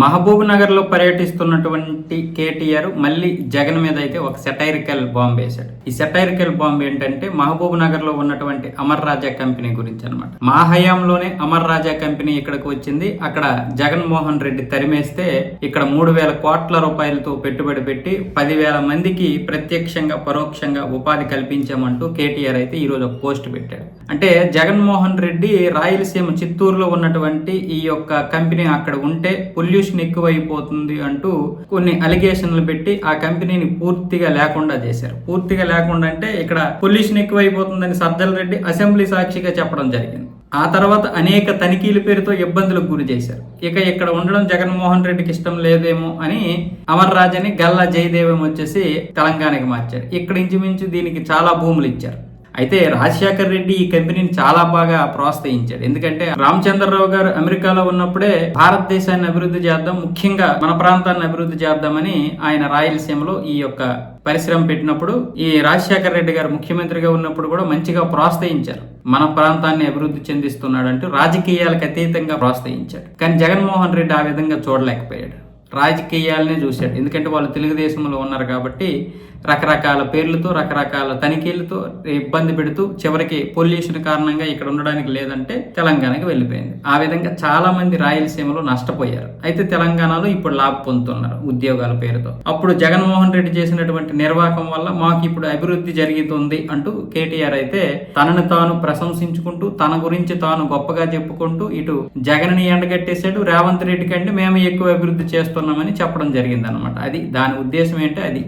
మహబూబ్ నగర్లో పర్యటిస్తున్నటువంటి కేటీఆర్ మళ్ళీ జగన్ మీద అయితే ఒక సెటైరికల్ బాంబ్ వేశాడు. ఈ సెటైరికల్ బాంబ్ ఏంటంటే మహబూబ్ నగర్లో ఉన్నటువంటి అమర్ రాజా కంపెనీ గురించి అనమాట మా హయాంలోనే అమర్ రాజా కంపెనీ ఇక్కడికి వచ్చింది. అక్కడ జగన్మోహన్ రెడ్డి తరిమేస్తే ఇక్కడ మూడు వేల కోట్ల రూపాయలతో పెట్టుబడి పెట్టి పదివేల మందికి ప్రత్యక్షంగా పరోక్షంగా ఉపాధి కల్పించామంటూ కేటీఆర్ అయితే ఈ రోజు ఒక పోస్ట్ పెట్టాడు. అంటే జగన్మోహన్ రెడ్డి రాయలసీమ చిత్తూరులో ఉన్నటువంటి ఈ యొక్క కంపెనీ అక్కడ ఉంటే పొల్యూషన్ ఎక్కువైపోతుంది అంటూ కొన్ని అలిగేషన్లు పెట్టి ఆ కంపెనీని పూర్తిగా లేకుండా చేశారు. పూర్తిగా లేకుండా అంటే ఇక్కడ పొల్యూషన్ ఎక్కువైపోతుందని సజ్జల రెడ్డి అసెంబ్లీ సాక్షిగా చెప్పడం జరిగింది. ఆ తర్వాత అనేక తనిఖీల పేరుతో ఇబ్బందులకు గురి చేశారు. ఇక ఇక్కడ ఉండడం జగన్మోహన్ రెడ్డికి ఇష్టం లేదేమో అని అమర్ రాజని గల్లా జయదేవం వచ్చేసి తెలంగాణకి మార్చారు. ఇక్కడ ఇంచుమించు దీనికి చాలా భూములు ఇచ్చారు. అయితే రాజశేఖర్ రెడ్డి ఈ కంపెనీని చాలా బాగా ప్రోత్సహించాడు. ఎందుకంటే రామచంద్రరావు గారు అమెరికాలో ఉన్నప్పుడే భారతదేశాన్ని అభివృద్ధి చేద్దాం ముఖ్యంగా మన ప్రాంతాన్ని అభివృద్ధి చేద్దామని ఆయన రాయలసీమలో ఈ యొక్క పరిశ్రమ పెట్టినప్పుడు ఈ రాజశేఖర్ రెడ్డి గారు ముఖ్యమంత్రిగా ఉన్నప్పుడు కూడా మంచిగా ప్రోత్సహించారు. మన ప్రాంతాన్ని అభివృద్ధి చెందిస్తున్నాడు అంటూ రాజకీయాలకు అతీతంగా ప్రోత్సహించాడు. కానీ జగన్మోహన్ రెడ్డి ఆ విధంగా చూడలేకపోయాడు. రాజకీయాలనే చూశాడు. ఎందుకంటే వాళ్ళు తెలుగుదేశంలో ఉన్నారు కాబట్టి రకరకాల పేర్లతో రకరకాల తనిఖీలతో ఇబ్బంది పెడుతూ చివరికి పొల్యూషన్ కారణంగా ఇక్కడ ఉండడానికి లేదంటే తెలంగాణకి వెళ్ళిపోయింది. ఆ విధంగా చాలా మంది రాయలసీమలో నష్టపోయారు. అయితే తెలంగాణలో ఇప్పుడు లాభ పొందుతున్నారు ఉద్యోగాల పేరుతో. అప్పుడు జగన్మోహన్ రెడ్డి చేసినటువంటి నిర్వాహకం వల్ల మాకు ఇప్పుడు అభివృద్ధి జరుగుతుంది అంటూ కేటీఆర్ అయితే తనను తాను ప్రశంసించుకుంటూ తన గురించి తాను గొప్పగా చెప్పుకుంటూ ఇటు జగన్ని ఎండగట్టేశాడు రేవంత్ రెడ్డి కంటే మేము ఎక్కువ అభివృద్ధి చేస్తున్నామని చెప్పడం జరిగింది అనమాట అది దాని ఉద్దేశం ఏంటి? అది